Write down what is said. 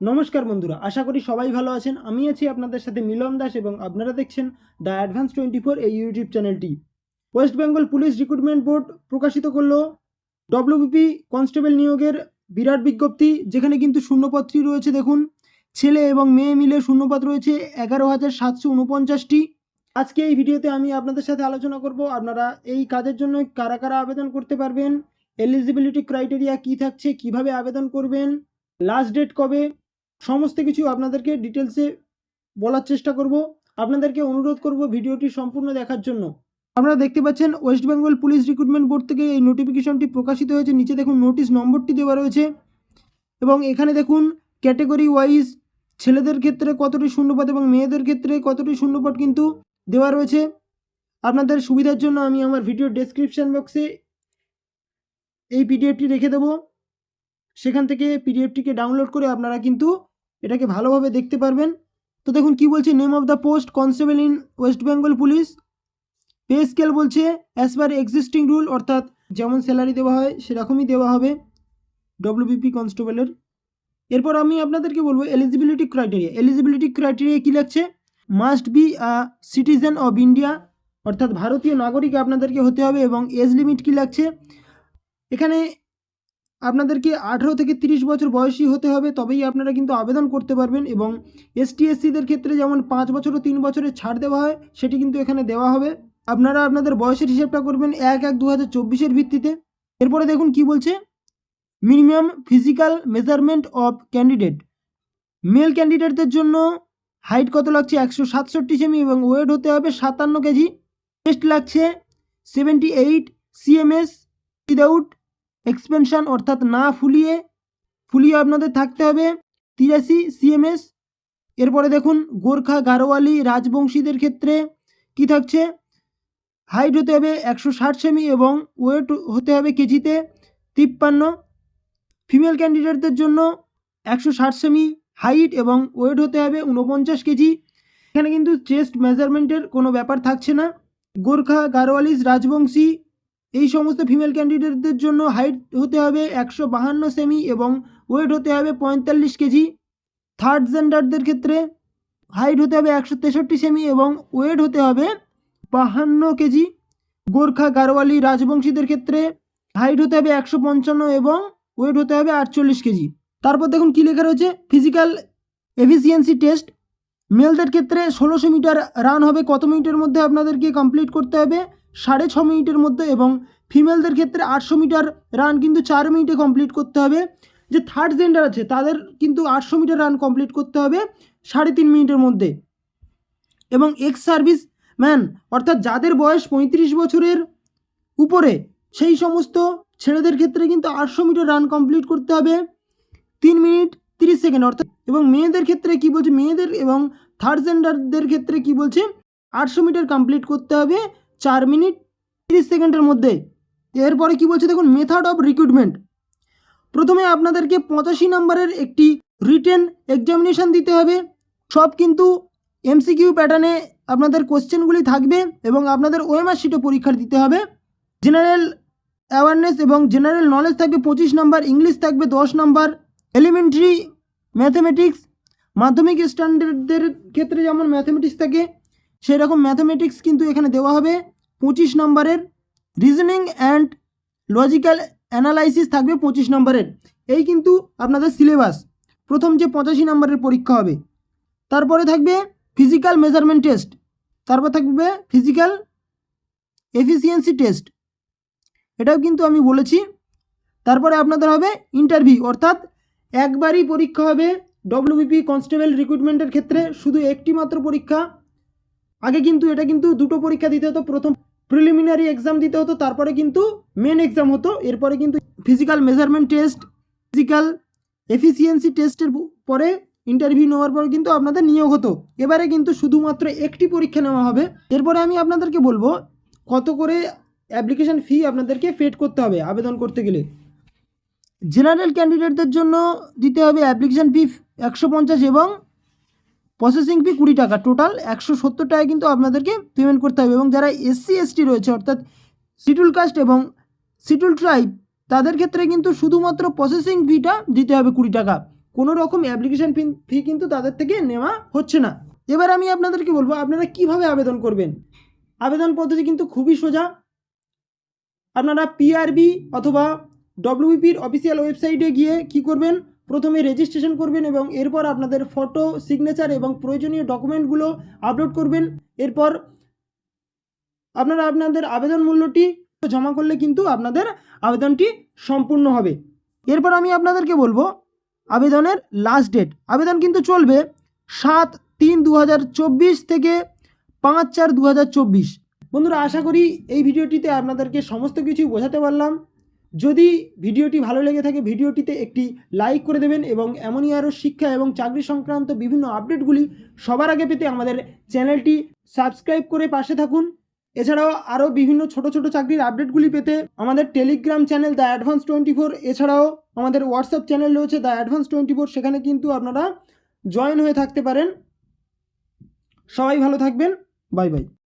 নমস্কার বন্ধুরা, আশা করি সবাই ভালো আছেন। আমি আছি আপনাদের সাথে মিলন দাস এবং আপনারা দেখছেন দ্য অ্যাডভান্স টোয়েন্টি ফোর এই ইউটিউব চ্যানেলটি। West Bengal police recruitment board প্রকাশিত করল ডব্লিউবিপি কনস্টেবল নিয়োগের বিরাট বিজ্ঞপ্তি, যেখানে কিন্তু শূন্যপত্রী রয়েছে, দেখুন। ছেলে এবং মেয়ে মিলে শূন্যপদ রয়েছে, এগারো হাজার সাতশো উনপঞ্চাশটি। আজকে এই ভিডিওতে আমি আপনাদের সাথে আলোচনা করব, আপনারা এই কাজের জন্য কারা কারা আবেদন করতে পারবেন, এলিজিবিলিটি ক্রাইটেরিয়া কী থাকছে, কীভাবে আবেদন করবেন, লাস্ট ডেট কবে সমস্ত কিছু আপনাদেরকে ডিটেলসে বলার চেষ্টা করব। আপনাদেরকে অনুরোধ করব ভিডিওটি সম্পূর্ণ দেখার জন্য। আপনারা দেখতে পাচ্ছেন West Bengal police recruitment board থেকে এই নোটিফিকেশনটি প্রকাশিত হয়েছে। নিচে দেখুন নোটিশ নম্বরটি দেওয়া রয়েছে এবং এখানে দেখুন ক্যাটেগরি ওয়াইজ ছেলেদের ক্ষেত্রে কতটি শূন্যপদ এবং মেয়েদের ক্ষেত্রে কতটি শূন্যপদ কিন্তু দেওয়া রয়েছে। আপনাদের সুবিধার জন্য আমি আমার ভিডিও ডেসক্রিপশন বক্সে এই পিডিএফটি রেখে দেবো। সেখান থেকে পিডিএফটিকে ডাউনলোড করে আপনারা কিন্তু এটাকে ভালোভাবে দেখতে পারবেন। তো দেখুন কি বলছে name of the post constable in West Bengal police pay scale বলছে অ্যাজ পার এক্সিস্টিং রুল অর্থাৎ যেমন স্যালারি দেওয়া হয়, সেরকমই দেওয়া হবে ডব্লিউবিপি কনস্টেবলের এরপর আমি আপনাদেরকে বলব এলিজিবিলিটি ক্রাইটেরিয়া এলিজিবিলিটি ক্রাইটেরিয়া কী লাগছে? Must be a citizen of India অর্থাৎ ভারতীয় নাগরিক আপনাদেরকে হতে হবে এবং এজ লিমিট কী লাগছে? এখানে আপনাদেরকে আঠেরো থেকে তিরিশ বছর বয়সী হতে হবে? তবেই আপনারা কিন্তু আবেদন করতে পারবেন এবং এসটি এসসিদের ক্ষেত্রে যেমন পাঁচ বছর ও তিন বছরের ছাড় দেওয়া হয়, সেটি কিন্তু এখানে দেওয়া হবে। আপনারা আপনাদের বয়সের হিসেবটা করবেন এক এক দু হাজার ভিত্তিতে। এরপরে দেখুন কি বলছে। Minimum physical measurement of candidate. Male ক্যান্ডিডেটদের জন্য হাইট কত লাগছে? একশো সাতষট্টি সেমি এবং ওয়েট হতে হবে সাতান্ন কেজি। টেস্ট লাগছে seventy eight CMS without expansion অর্থাৎ না ফুলিয়ে ফুলিয়ে আপনাদের থাকতে হবে। তিরাশি সিএমএস এরপরে দেখুন, গোর্খা, গারোয়ালি, রাজবংশীদের ক্ষেত্রে কি থাকছে? হাইট হতে হবে একশো ষাট সেমি এবং ওয়েট হতে হবে কেজিতে তিপ্পান্ন। ফিমেল ক্যান্ডিডেটদের জন্য একশো ষাট সেমি হাইট এবং ওয়েট হতে হবে উনপঞ্চাশ কেজি। এখানে কিন্তু চেস্ট মেজারমেন্টের কোনো ব্যাপার থাকছে না। গোর্খা গারোয়ালিস রাজবংশী এই সমস্ত ফিমেল ক্যান্ডিডেটদের জন্য হাইট হতে হবে একশো বাহান্ন সেমি এবং ওয়েট হতে হবে পঁয়তাল্লিশ কেজি থার্ড জেন্ডারদের ক্ষেত্রে হাইট হতে হবে একশো তেষট্টি সেমি এবং ওয়েট হতে হবে বাহান্ন কেজি গোর্খা গারোয়ালি রাজবংশীদের ক্ষেত্রে হাইট হতে হবে একশো পঞ্চান্ন এবং ওয়েট হতে হবে আটচল্লিশ কেজি তারপর দেখুন কী লেখা রয়েছে ফিজিক্যাল এফিসিয়েন্সি টেস্ট মেলদের ক্ষেত্রে ষোলোশো মিটার রান হবে, কত মিনিটের মধ্যে আপনাদেরকে কমপ্লিট করতে হবে? সাড়ে ছ মিনিটের মধ্যে এবং ফিমেলদের ক্ষেত্রে আটশো মিটার রান কিন্তু চার মিনিটে কমপ্লিট করতে হবে। যে থার্ড জেন্ডার আছে, তাদের কিন্তু আটশো মিটার রান কমপ্লিট করতে হবে সাড়ে তিন মিনিটের মধ্যে। এবং এক্স সার্ভিস ম্যান অর্থাৎ যাদের বয়স পঁয়ত্রিশ বছরের উপরে, সেই সমস্ত ছেলেদের ক্ষেত্রে কিন্তু আটশো মিটার রান কমপ্লিট করতে হবে। তিন মিনিট তিরিশ সেকেন্ড, অর্থাৎ এবং মেয়েদের ক্ষেত্রে কি বলছে? মেয়েদের এবং থার্ড জেন্ডারদের ক্ষেত্রে কি বলছে? আটশো মিটার কমপ্লিট করতে হবে। চার মিনিট তিরিশ সেকেন্ডের মধ্যে। এরপরে কি বলছে দেখুন মেথড অফ রিক্রুটমেন্ট প্রথমে আপনাদেরকে পঁচাশি নম্বরের একটি রিটেন এক্সামিনেশান দিতে হবে। সব কিন্তু এমসিকিউ প্যাটার্নে আপনাদের কোশ্চেনগুলি থাকবে এবং আপনাদের ওএমআর শিটে পরীক্ষা দিতে হবে। জেনারেল অ্যাওয়ারনেস এবং জেনারেল নলেজ থাকবে, পঁচিশ নাম্বার ইংলিশ থাকবে, দশ নাম্বার এলিমেন্টারি ম্যাথমেটিক্স মাধ্যমিক স্ট্যান্ডার্ডদের ক্ষেত্রে যেমন ম্যাথমেটিক্স থাকে সেই রকম ম্যাথমেটিক্স কিন্তু এখানে দেওয়া হবে। পঁচিশ নম্বরের রিজনিং অ্যান্ড লজিক্যাল অ্যানালাইসিস থাকবে পঁচিশ নম্বরের। এই কিন্তু আপনাদের সিলেবাস প্রথম যে পঁচাশি নম্বরের পরীক্ষা হবে। তারপরে থাকবে ফিজিক্যাল মেজারমেন্ট টেস্ট তারপর থাকবে ফিজিক্যাল এফিসিয়েন্সি টেস্ট এটাও কিন্তু আমি বলেছি। তারপরে আপনাদের হবে ইন্টারভিউ অর্থাৎ একবারই পরীক্ষা হবে। ডব্লিউবিপি কনস্টেবল রিক্রুটমেন্টের ক্ষেত্রে শুধু একটি মাত্র পরীক্ষা। আগে কিন্তু এটা কিন্তু দুটো পরীক্ষা দিতে হতো। প্রথম প্রিলিমিনারি এক্সাম দিতে হতো, তারপরে কিন্তু মেন এক্সাম হতো। এরপরে কিন্তু physical measurement test physical efficiency টেস্টের পরে ইন্টারভিউ নেওয়ার পর কিন্তু আপনাদের নিয়োগ হতো। এবারে কিন্তু শুধুমাত্র একটি পরীক্ষা নেওয়া হবে। এরপরে আমি আপনাদেরকে বলব, কত করে অ্যাপ্লিকেশন ফি আপনাদেরকে পেড করতে হবে আবেদন করতে গেলে। জেনারেল ক্যান্ডিডেটদের জন্য দিতে হবে অ্যাপ্লিকেশান ফি একশো পঞ্চাশ এবং প্রসেসিং ফি কুড়ি টাকা। টোটাল একশো সত্তর টাকা কিন্তু আপনাদেরকে পেমেন্ট করতে হবে এবং যারা এসসি এসটি রয়েছে, অর্থাৎ শিডিউল কাস্ট এবং শিডিউল ট্রাইব তাদের ক্ষেত্রে কিন্তু শুধুমাত্র প্রসেসিং ফিটা দিতে হবে কুড়ি টাকা। কোনো রকম অ্যাপ্লিকেশান ফি কিন্তু তাদের থেকে নেওয়া হচ্ছে না। এবার আমি আপনাদেরকে বলব, আপনারা কীভাবে আবেদন করবেন? আবেদন পদ্ধতি কিন্তু খুবই সোজা। আপনারা পিআরবি অথবা ডব্লিউবিপির অফিসিয়াল ওয়েবসাইটে গিয়ে কি করবেন? প্রথমে রেজিস্ট্রেশন করবেন এবং এরপর আপনাদের ফটো সিগনেচার এবং প্রয়োজনীয় ডকুমেন্টগুলো আপলোড করবেন। এরপর আপনারা আপনাদের আবেদন মূল্যটি জমা করলে কিন্তু আপনাদের আবেদনটি সম্পূর্ণ হবে। এরপর আমি আপনাদেরকে বলব আবেদনের লাস্ট ডেট আবেদন কিন্তু চলবে সাত তিন দু থেকে পাঁচ চার দু বন্ধুরা, আশা করি এই ভিডিওটিতে আপনাদেরকে সমস্ত কিছুই বোঝাতে পারলাম। যদি ভিডিওটি ভালো লেগে থাকে, ভিডিওটিতে একটি লাইক করে দেবেন এবং এমনই আরও শিক্ষা এবং চাকরি সংক্রান্ত বিভিন্ন আপডেটগুলি সবার আগে পেতে আমাদের চ্যানেলটি সাবস্ক্রাইব করে পাশে থাকুন। এছাড়াও আরও বিভিন্ন ছোট ছোট চাকরির আপডেটগুলি পেতে আমাদের Telegram channel the Advance twenty four এছাড়াও আমাদের হোয়াটসঅ্যাপ চ্যানেল রয়েছে দ্য অ্যাডভান্স টোয়েন্টি ফোর সেখানে কিন্তু আপনারা জয়েন হয়ে থাকতে পারেন। সবাই ভালো থাকবেন। Bye bye